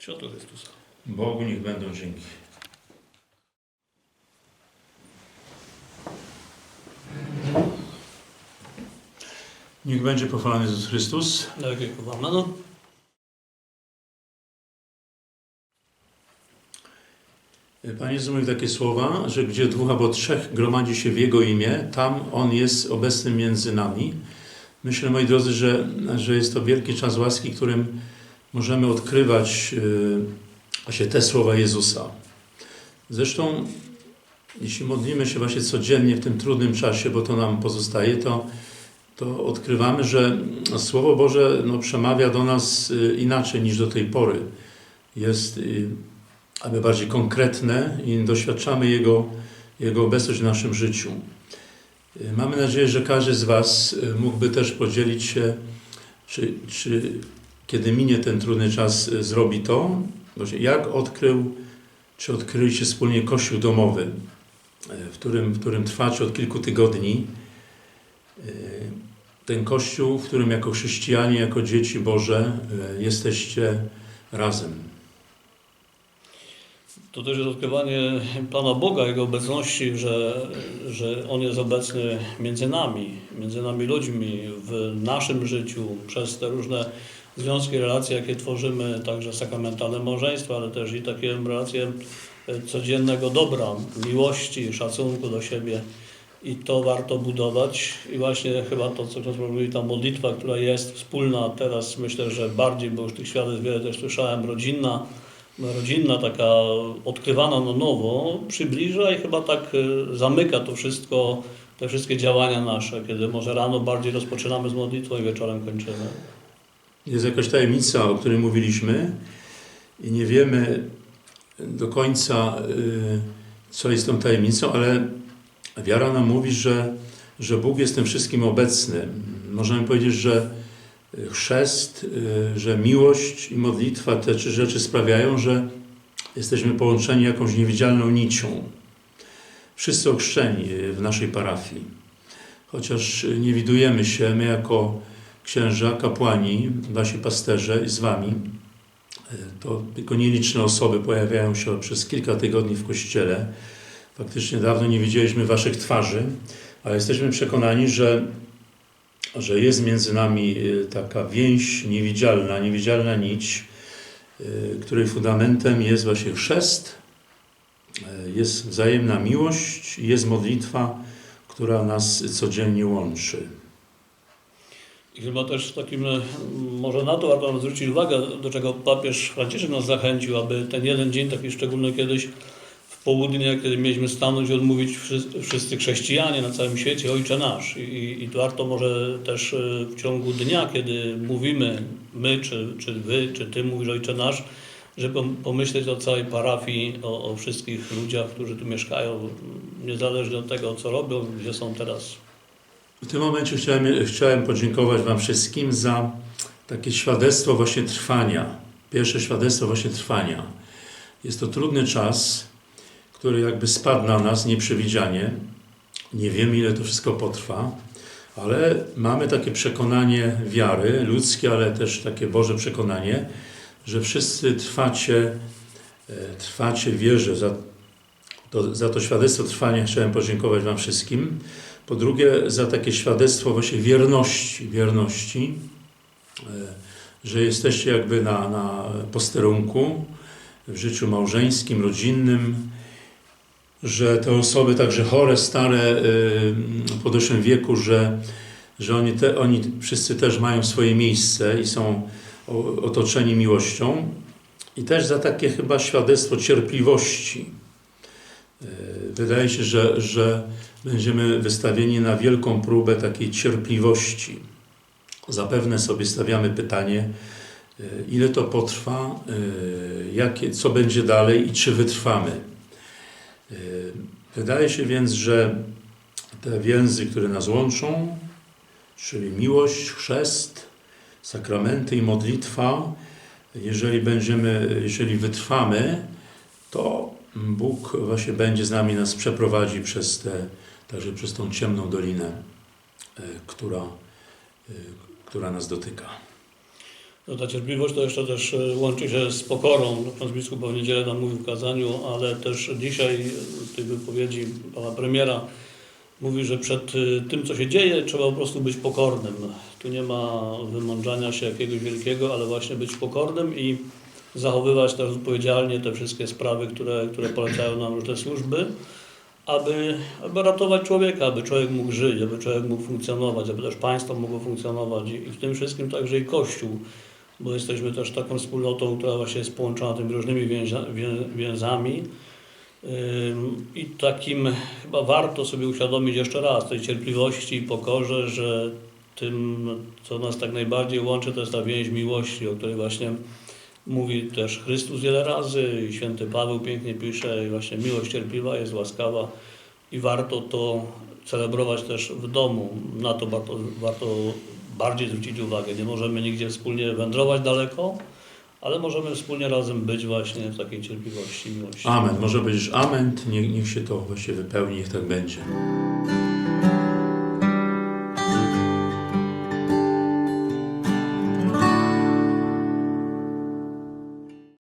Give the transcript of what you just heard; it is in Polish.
Światło Chrystusa. Bogu niech będą dzięki. Niech będzie pochwalony Jezus Chrystus. Na jakiego Amen. Pan Jezus mówił takie słowa, że gdzie dwóch albo trzech gromadzi się w Jego imię, tam On jest obecny między nami. Myślę, moi drodzy, że, że jest to wielki czas łaski, którym możemy odkrywać yy, właśnie te słowa Jezusa. Zresztą, jeśli modlimy się właśnie codziennie w tym trudnym czasie, bo to nam pozostaje, to, to odkrywamy, że Słowo Boże no, przemawia do nas y, inaczej niż do tej pory. Jest y, aby bardziej konkretne i doświadczamy Jego, Jego obecność w naszym życiu. Y, Mamy nadzieję, że każdy z Was y, mógłby też podzielić się, czy, czy kiedy minie ten trudny czas, y, zrobi to, jak odkrył, czy odkryliście wspólnie Kościół domowy, y, w którym, w którym trwacie od kilku tygodni. Y, Ten Kościół, w którym jako chrześcijanie, jako dzieci Boże jesteście razem. To też jest odkrywanie Pana Boga, Jego obecności, że, że On jest obecny między nami, między nami ludźmi, w naszym życiu, przez te różne związki, relacje, jakie tworzymy, także sakramentalne małżeństwa, ale też i takie relacje codziennego dobra, miłości, szacunku do siebie. I to warto budować. I właśnie chyba to, co ksiądz mówi, ta modlitwa, która jest wspólna teraz, myślę, że bardziej, bo już tych świadectw wiele też słyszałem, rodzinna, rodzinna, taka odkrywana na nowo, przybliża i chyba tak y, zamyka to wszystko, te wszystkie działania nasze, kiedy może rano bardziej rozpoczynamy z modlitwą i wieczorem kończymy. Jest jakaś tajemnica, o której mówiliśmy i nie wiemy do końca, y, co jest tą tajemnicą, ale wiara nam mówi, że, że Bóg jest tym wszystkim obecny. Możemy powiedzieć, że chrzest, y, że miłość i modlitwa, te rzeczy sprawiają, że jesteśmy połączeni jakąś niewidzialną nicią. Wszyscy ochrzczeni w naszej parafii. Chociaż nie widujemy się, my jako księża, kapłani, wasi pasterze z wami, y, to tylko nieliczne osoby pojawiają się przez kilka tygodni w kościele. Faktycznie dawno nie widzieliśmy waszych twarzy, ale jesteśmy przekonani, że że jest między nami y, taka więź niewidzialna, niewidzialna nić, y, której fundamentem jest właśnie chrzest, y, jest wzajemna miłość, jest modlitwa, która nas codziennie łączy. I chyba też takim, może na to warto zwrócić uwagę, do czego papież Franciszek nas zachęcił, aby ten jeden dzień, taki szczególny kiedyś w południe, kiedy mieliśmy stanąć i odmówić wszyscy, chrześcijanie na całym świecie Ojcze Nasz. I, I warto może też e, w ciągu dnia, kiedy mówimy, my, czy, czy wy, czy ty mówisz Ojcze Nasz, żeby pomyśleć o całej parafii, o, o wszystkich ludziach, którzy tu mieszkają, niezależnie od tego, co robią, gdzie są teraz. W tym momencie chciałem, chciałem podziękować Wam wszystkim za takie świadectwo właśnie trwania. Pierwsze świadectwo właśnie trwania. Jest to trudny czas, który jakby spadł na nas nieprzewidzianie. Nie wiemy, ile to wszystko potrwa, ale mamy takie przekonanie wiary, ludzkie, ale też takie Boże przekonanie, że wszyscy trwacie, e, trwacie wierze. Za to, za to świadectwo trwania chciałem podziękować Wam wszystkim. Po drugie, za takie świadectwo właśnie wierności, wierności, e, że jesteście jakby na, na posterunku w życiu małżeńskim, rodzinnym, że te osoby także chore, stare, w podeszłym wieku, że, że oni, te, oni wszyscy też mają swoje miejsce i są otoczeni miłością. I też za takie chyba świadectwo cierpliwości. E, Wydaje się, że, że będziemy wystawieni na wielką próbę takiej cierpliwości. Zapewne sobie stawiamy pytanie, e, ile to potrwa, jakie, co będzie dalej i czy wytrwamy. E, Wydaje się więc, że te więzy, które nas łączą, czyli miłość, chrzest, sakramenty i modlitwa, jeżeli będziemy, jeżeli wytrwamy, to Bóg właśnie będzie z nami, nas przeprowadzi przez te, także przez tą ciemną dolinę, e, która, e, która nas dotyka. No ta cierpliwość to jeszcze też e, łączy się z pokorą. Pan biskup w niedzielę nam mówił w kazaniu, ale też dzisiaj w tej wypowiedzi pana premiera mówi, że przed e, tym, co się dzieje, trzeba po prostu być pokornym. Tu nie ma wymądrzania się jakiegoś wielkiego, ale właśnie być pokornym i zachowywać też odpowiedzialnie te wszystkie sprawy, które, które polecają nam różne służby, aby, aby ratować człowieka, aby człowiek mógł żyć, aby człowiek mógł funkcjonować, aby też państwo mogło funkcjonować i w tym wszystkim także i Kościół, bo jesteśmy też taką wspólnotą, która właśnie jest połączona tymi różnymi więza, wię, więzami. I takim chyba warto sobie uświadomić jeszcze raz tej cierpliwości i pokorze, że tym, co nas tak najbardziej łączy, to jest ta więź miłości, o której właśnie mówi też Chrystus wiele razy i święty Paweł pięknie pisze, i właśnie miłość cierpliwa jest łaskawa i warto to celebrować też w domu. Na to warto, warto bardziej zwrócić uwagę. Nie możemy nigdzie wspólnie wędrować daleko, ale możemy wspólnie razem być właśnie w takiej cierpliwości, miłości. Amen. Może będziesz amen, niech, niech się to właśnie wypełni, niech tak będzie.